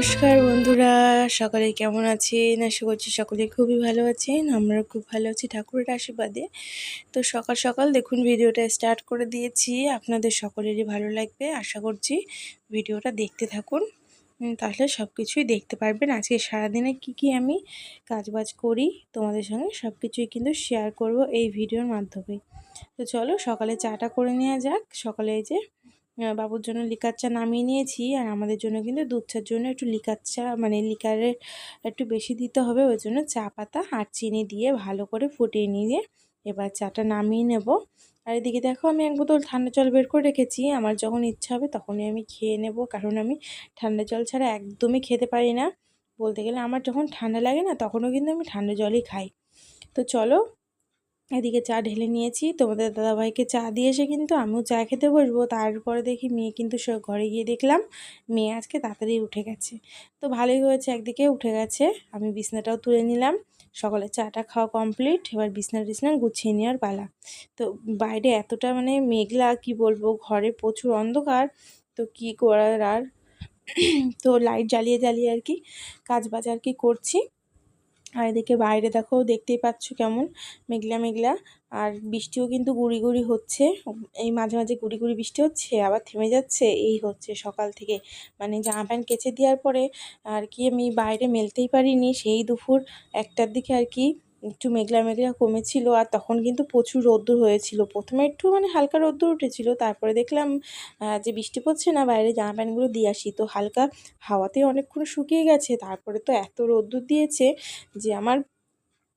নমস্কার বন্ধুরা, সকালে কেমন আছেন? আশা করছি সকলে খুবই ভালো আছেন আমরা খুব ভালো আছি ঠাকুরের আশীর্বাদে। তো সকাল সকাল দেখুন ভিডিওটা স্টার্ট করে দিয়েছি, আপনাদের সকলেরই ভালো লাগবে। আশা করছি ভিডিওটা দেখতে থাকুন। তাহলে সব কিছুই দেখতে পারবেন। আজকে সারাদিনে কি কি আমি কাজবাজ করি, তোমাদের সঙ্গে সব কিছুই কিন্তু শেয়ার করব এই ভিডিওর মাধ্যমে। তো চলো সকালে চাটা করে নেওয়া যাক। সকালে এই যে বাবুর জন্য লিকার চা নামিয়ে নিয়েছি আর আমাদের জন্য কিন্তু দুধ চার জন্য একটু লিকার চা মানে লিকারের একটু বেশি দিতে হবে, ওই জন্য চা পাতা আর চিনি দিয়ে ভালো করে ফুটিয়ে নিয়ে এবার চাটা নামিয়ে নেব। আর এদিকে দেখো আমি এক বোতল ঠান্ডা জল বের করে রেখেছি, আমার যখন ইচ্ছা হবে তখনই আমি খেয়ে নেব, কারণ আমি ঠান্ডা জল ছাড়া একদমই খেতে পারি না। বলতে গেলে আমার যখন ঠান্ডা লাগে না তখনও কিন্তু আমি ঠান্ডা জলই খাই। তো চলো এদিকে চা ঢেলে নিয়েছি। তোমাদের দাদাভাইকে চা দিয়ে এসে কিন্তু আমিও চা খেতে বসবো। তারপরে দেখি মেয়ে কিন্তু ঘরে গিয়ে দেখলাম, মেয়ে আজকে তাড়াতাড়ি উঠে গেছে। তো ভালোই হয়েছে, একদিকে উঠে গেছে। আমি বিছনাটাও তুলে নিলাম। সকালে চাটা খাওয়া কমপ্লিট, এবার বিছনা টিছনা গুছিয়ে নেওয়ার পালা। তো বাইরে এতটা মানে মেঘলা, কি বলব, ঘরে প্রচুর অন্ধকার। তো কি করার আর? তো লাইট জ্বালিয়ে জ্বালিয়ে আর কি কাজ বাজ আর কি করছি। আর এদিকে বাইরে দেখো, দেখতেই পাচ্ছ কেমন মেঘলা মেঘলা। আর বৃষ্টিও কিন্তু গুড়ি গুড়ি হচ্ছে। এই মাঝে মাঝে গুড়ি গুড়ি বৃষ্টি হচ্ছে, আবার থেমে যাচ্ছে, এই হচ্ছে সকাল থেকে। মানে জামা প্যান্ট কেচে দেওয়ার পরে আর কি আমি বাইরে মেলতেই পারিনি। সেই দুপুর একটার দিকে আর কি একটু মেঘলা মেঘলা কমেছিল আর তখন কিন্তু প্রচুর রোদ্দুর হয়েছিল। প্রথমে একটু মানে হালকা রোদ্দুর উঠেছিল, তারপরে দেখলাম যে বৃষ্টি পড়ছে না, বাইরে জামা প্যান্টগুলো দিয়ে আসি। তো হালকা হাওয়াতে অনেকক্ষণ শুকিয়ে গেছে, তারপরে তো এত রোদ্দুর দিয়েছে যে আমার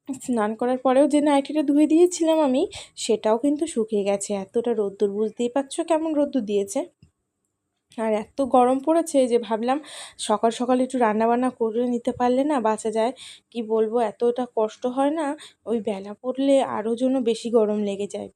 স্নান করার পরেও যে নাইটিটা ধুয়ে দিয়েছিলাম আমি, সেটাও কিন্তু শুকিয়ে গেছে। এতটা রোদ্দুর, বুঝতেই পারছ কেমন রোদ্দুর দিয়েছে? আর এত গরম পড়েছে যে ভাবলাম সকাল সকাল একটু রান্নাবান্না করে নিতে পারলে না বাঁচা যায়। কি বলব? এতটা কষ্ট হয় না, ওই বেলা পড়লে আরও যেন বেশি গরম লেগে যায়।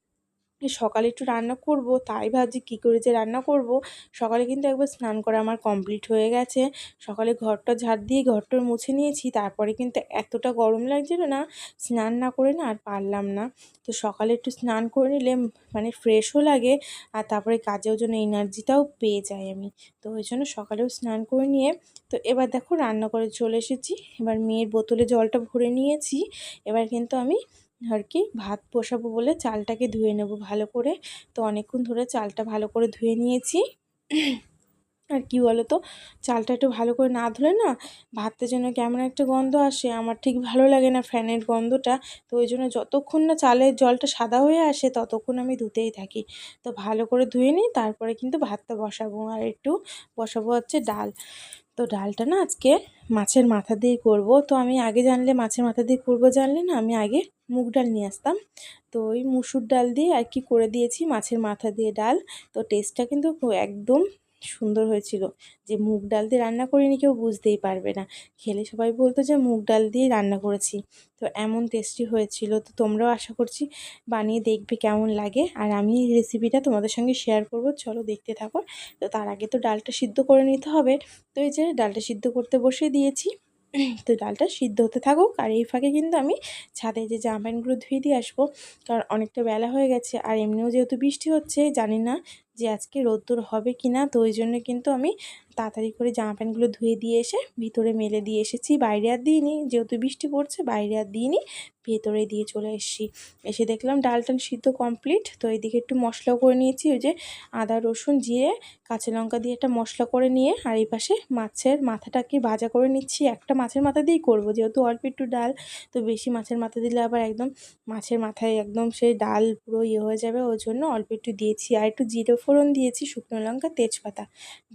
সকালে একটু রান্না করব, তাই ভাবছি কী করে যে রান্না করব। সকালে কিন্তু একবার স্নান করা আমার কমপ্লিট হয়ে গেছে। সকালে ঘরটা ঝাড় দিয়ে ঘরটা মুছে নিয়েছি, তারপরে কিন্তু এতটা গরম লাগছিল না, স্নান না করে না আর পারলাম না। তো সকালে একটু স্নান করে নিলে মানে ফ্রেশও লাগে, আর তারপরে কাজেও জন্য এনার্জিটাও পেয়ে যাই আমি। ওই জন্য সকালেও স্নান করে নিয়ে, তো এবার দেখো রান্না করে চলে এসেছি। এবার মেয়ের বোতলে জলটা ভরে নিয়েছি। এবার কিন্তু আমি আর কি ভাত বসাবো বলে চালটাকে ধুয়ে নেব ভালো করে। তো অনেকক্ষণ ধরে চালটা ভালো করে ধুয়ে নিয়েছি। আর কি বলো তো চালটা একটু ভালো করে না ধুলে না ভাতটা যেন কেমন একটা গন্ধ আসে, আমার ঠিক ভালো লাগে না ফ্যানের গন্ধটা। তো ওই জন্য যতক্ষণ না চালের জলটা সাদা হয়ে আসে ততক্ষণ আমি ধুতেই থাকি। তো ভালো করে ধুয়ে নিই, তারপরে কিন্তু ভাতটা বসাবো। আর একটু বসাবো হচ্ছে ডাল। তো ডালটা না আজকে মাছের মাথা দিয়ে করব। তো আমি আগে জানলে মাছের মাথা দিয়ে করব জানলে না আমি আগে মুগ ডাল নিয়ে আসতাম। তো ওই মুসুর ডাল দিয়ে আর কি করে দিয়েছি মাছের মাথা দিয়ে ডাল। তো টেস্টটা কিন্তু একদম সুন্দর হয়েছিল। যে মুগ ডাল দিয়ে রান্না করিনি কেউ বুঝতেই পারবে না। খেলে সবাই বলতো যে মুগ ডাল দিয়ে রান্না করেছি। তো এমন টেস্টি হয়েছিল। তো তোমরাও আশা করছি বানিয়ে দেখবে কেমন লাগে। আর আমি এই রেসিপিটা তোমাদের সঙ্গে শেয়ার করব। চলো দেখতে থাকো। তো তার আগে তো ডালটা সিদ্ধ করে নিতে হবে। তো এই যে ডালটা সিদ্ধ করতে বসে দিয়েছি। তো ডালটা সিদ্ধ হতে থাকুক। আর এই ফাঁকে কিন্তু আমি ছাদে যে জামা প্যান্টগুলো ধুয়ে দিয়ে আসব। কারণ অনেকটা বেলা হয়ে গেছে। আর এমনিও যেহেতু বৃষ্টি হচ্ছে, জানি না যে আজকে রোদ্দুর হবে কি না, তো ওই জন্য কিন্তু আমি তাড়াতাড়ি করে জামা প্যান্টগুলো ধুয়ে দিয়ে এসে ভিতরে মেলে দিয়ে এসেছি। বাইরে আর দিইনি, যেহেতু বৃষ্টি পড়ছে, বাইরে আর দিইনি, ভেতরে দিয়ে চলে এসেছি। এসে দেখলাম ডাল টাল সিদ্ধ কমপ্লিট তো এইদিকে একটু মশলা করে নিয়েছি, ওই যে আদা, রসুন, জিরে, কাঁচা লঙ্কা দিয়ে একটা মশলা করে নিয়ে, আর এই পাশে মাছের মাথাটাকে ভাজা করে নিচ্ছি। একটা মাছের মাথা দিয়েই করব, যেহেতু অল্প একটু ডাল, তো বেশি মাছের মাথা দিলে আবার একদম মাছের মাথায় একদম সেই ডাল পুরো ইয়ে হয়ে যাবে, ওই জন্য অল্প একটু দিয়েছি। আর একটু জিরে ফোড়ন দিয়েছি শুকনো লঙ্কা, তেজপাতা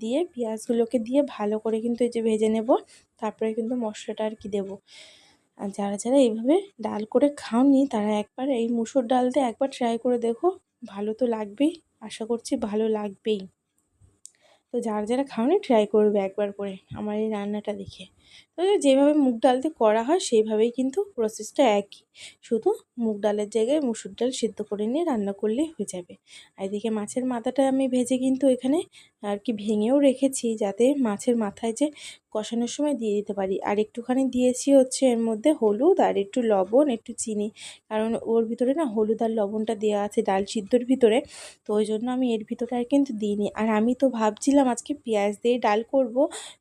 দিয়ে পেঁয়াজগুলোকে দিয়ে ভালো করে কিন্তু এই যে ভেজে নেব। তারপরে কিন্তু মশলাটা আর কি দেবো। আর যারা যারা এইভাবে ডাল করে খাওনি, তারা একবার এই মুসুর ডাল দিয়ে একবার ট্রাই করে দেখো। ভালো তো লাগবেই, আশা করছি ভালো লাগবেই। তো যারা যারা খাওনি ট্রাই করবে একবার করে আমার এই রান্নাটা দেখে। তো যেভাবে মুগ ডালতে করা হয়, সেইভাবেই কিন্তু প্রসেসটা একই। শুধু মুগ ডালের জায়গায় মুসুর ডাল সিদ্ধ করে নিয়ে রান্না করলেই হয়ে যাবে। আর এদিকে মাছের মাথাটা আমি ভেজে কিন্তু এখানে আর কি ভেঙেও রেখেছি, যাতে মাছের মাথায় যে কষানোর সময় দিয়ে দিতে পারি। আর একটুখানি দিয়েছি হচ্ছে এর মধ্যে হলুদ আর একটু লবণ, একটু চিনি। কারণ ওর ভিতরে না হলুদ আর লবণটা দেওয়া আছে ডাল সিদ্ধর ভিতরে। তো ওই জন্য আমি এর ভিতরে আর কিন্তু দিইনি। আর আমি তো ভাবছিলাম আজকে পেঁয়াজ দিয়ে ডাল করব।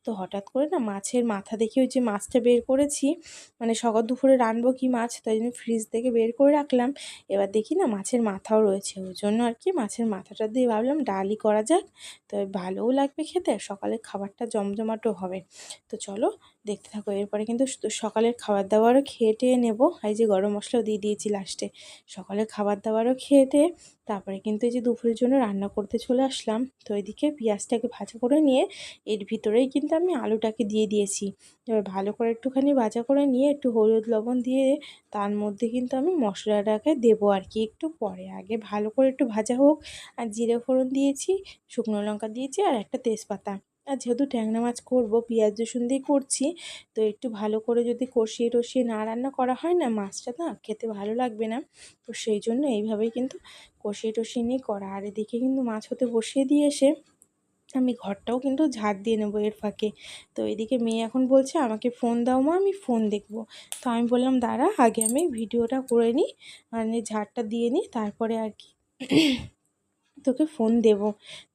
তো হঠাৎ করে না মাছের মাথা দেখে ওই যে মাছটা বের করেছি মানে সকাল দুপুরে রানবো কি মাছ, তাই জন্য ফ্রিজ থেকে বের করে রাখলাম। এবার দেখি না মাছের মাথাও রয়েছে, ওই জন্য আর কি মাছের মাথাটা দিয়ে ভাবলাম ডালই করা যাক তো ভালোও লাগবে খেতে সকালে খাবারটা জমজমাটো হবে। তো চলো দেখতে থাকো। এরপরে কিন্তু সকালের খাবার দাবারও খেয়ে টেয়ে নেব। এই যে গরম মশলাও দিয়ে দিয়েছি লাস্টে। সকালে খাবার দাবারও খেয়ে টেয়ে, তারপরে কিন্তু এই যে দুপুরের জন্য রান্না করতে চলে আসলাম। তো এদিকে পেঁয়াজটাকে ভাজা করে নিয়ে, এর ভিতরেই কিন্তু আমি আলুটাকে দিয়ে দিয়েছি। এবার ভালো করে একটুখানি ভাজা করে নিয়ে, একটু হলুদ লবণ দিয়ে তার মধ্যে কিন্তু আমি মশলাটাকে দেবো আর কি একটু পরে। আগে ভালো করে একটু ভাজা হোক, আর জিরে ফোড়ন দিয়েছি, শুকনো লঙ্কা দিয়েছি, আর একটা তেজপাতা। আর যেহেতু ট্যাংরা মাছ করব, পেঁয়াজ রসুন দিয়ে করছি, তো একটু ভালো করে যদি কষিয়ে টষিয়ে না রান্না করা হয় না মাছটা, না খেতে ভালো লাগবে না। তো সেই জন্য এইভাবেই কিন্তু কষিয়ে টষিয়ে নিয়ে করা। আর এদিকে কিন্তু মাছ হতে বসিয়ে দিয়ে এসে আমি ঘরটাও কিন্তু ঝাড় দিয়ে নেব এর ফাঁকে। তো এদিকে মেয়ে এখন বলছে, আমাকে ফোন দাও মা, আমি ফোন দেখব। তো আমি বললাম, দাঁড়া, আগে আমি ভিডিওটা করে নিই মানে ঝাড়টা দিয়ে নিই, তারপরে আর কি তোকে ফোন দেব।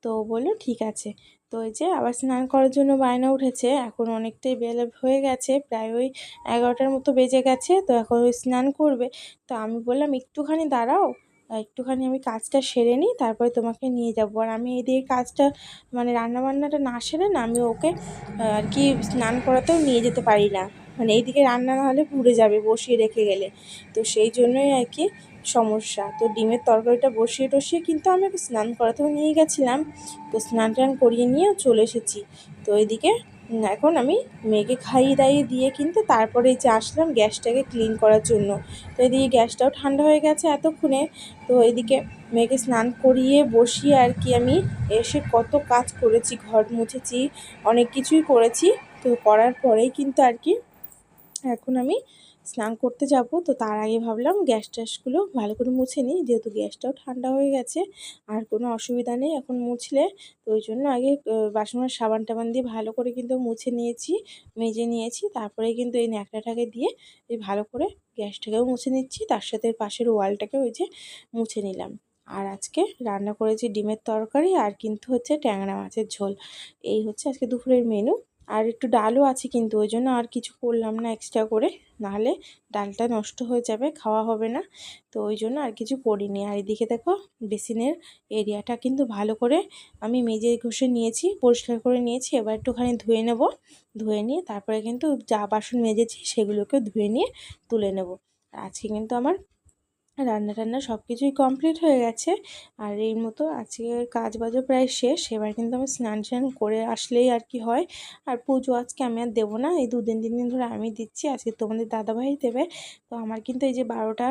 তো বলল, ঠিক আছে। তো এই যে আবার স্নান করার জন্য বায়না উঠেছে, এখন অনেকটাই বেলা হয়ে গেছে, প্রায় ওই এগারোটার মতো বেজে গেছে, তো এখন ওই স্নান করবে। তো আমি বললাম, একটুখানি দাঁড়াও একটুখানি আমি কাজটা সেরে নিই, তারপরে তোমাকে নিয়ে যাব। আর আমি এদিকে কাজটা মানে রান্নাবান্নাটা না সেরে না, আমি ওকে আর কি স্নান করাতেও নিয়ে যেতে পারি না। মানে এইদিকে রান্না না হলে পুড়ে যাবে বসিয়ে রেখে গেলে। তো সেই জন্যই আর কি সমস্যা। তো ডিমের তরকারিটা বসিয়ে টসিয়ে কিন্তু আমি স্নান করাতেও নিয়ে গেছিলাম। তো স্নান টান করিয়ে নিয়েও চলে এসেছি। তো এদিকে এখন আমি মেয়েকে খাইয়ে দাইয়ে দিয়ে কিন্তু তারপরে যে আসলাম গ্যাসটাকে ক্লিন করার জন্য। তো এদিকে গ্যাসটাও ঠান্ডা হয়ে গেছে এতক্ষণে। তো এদিকে মেয়েকে স্নান করিয়ে বসিয়ে আর কি আমি এসে কত কাজ করেছি, ঘর মুছেছি, অনেক কিছুই করেছি। তো করার পরেই কিন্তু আর কি এখন আমি স্নান করতে যাব, তো তার আগে ভাবলাম গ্যাস ট্যাসগুলো ভালো করে মুছে নিই, যেহেতু গ্যাসটাও ঠান্ডা হয়ে গেছে, আর কোনো অসুবিধা নেই এখন মুছলে, তো ওই জন্য আগে বাসনের সাবান টাবান দিয়ে ভালো করে কিন্তু মুছে নিয়েছি, মেজে নিয়েছি, তারপরে কিন্তু এই ন্যাকড়াটাকে দিয়ে এই ভালো করে গ্যাসটাকেও মুছে নিচ্ছি, তার সাথে পাশের ওয়ালটাকে ওই যে মুছে নিলাম। আর আজকে রান্না করেছি ডিমের তরকারি আর কিন্তু হচ্ছে ট্যাংরা মাছের ঝোল, এই হচ্ছে আজকে দুপুরের মেনু আর একটু ডালও আছে কিন্তু, ওই জন্য আর কিছু করলাম না এক্সট্রা করে। নাহলে ডালটা নষ্ট হয়ে যাবে, খাওয়া হবে না। তো ওই জন্য আর কিছু করিনি। আর এদিকে দেখো, বেসিনের এরিয়াটা কিন্তু ভালো করে আমি মেজে ঘষে নিয়েছি, পরিষ্কার করে নিয়েছি। এবার একটুখানি ধুয়ে নেব। ধুয়ে নিয়ে তারপরে কিন্তু যা বাসন মেজেছি সেগুলোকে ধুয়ে নিয়ে তুলে নেব। আজকে কিন্তু আমার রান্না টান্না সব কিছুই কমপ্লিট হয়ে গেছে। আর এই মতো আজকের কাজ বাজও প্রায় শেষ। এবার কিন্তু আমি স্নান টান করে আসলেই আর কি হয়। আর পুজো আজকে আমি আর দেবো না। এই দুদিন, তিন দিন ধরে আমি দিচ্ছি। আজকে তোমাদের দাদাভাই দেবে। তো আমার কিন্তু এই যে বারোটা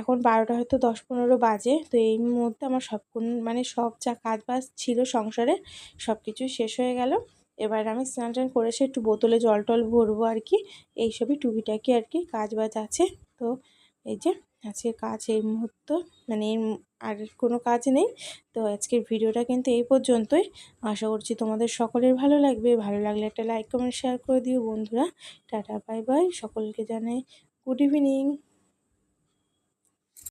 এখন বারোটা হয়তো দশ পনেরো বাজে। তো এই মুহূর্তে আমার সব মানে সব যা কাজ বাজ ছিল সংসারে সব কিছুই শেষ হয়ে গেল। এবার আমি স্নান টান করে সে একটু বোতলে জল টল ভরবো আর কি। এইসবই টুকিটাকি আর কি কাজ বাজ আছে। তো এই যে আজকে কাজ এই মুহূর্ত মানে আর কোনো কাজ নেই। তো আজকের ভিডিওটা কিন্তু এই পর্যন্তই। আশা করছি তোমাদের সকলের ভালো লাগবে। ভালো লাগলে একটা লাইক কমেন্ট শেয়ার করে দিও বন্ধুরা। টাটা বাই বাই সকলকে জানাই গুড ইভিনিং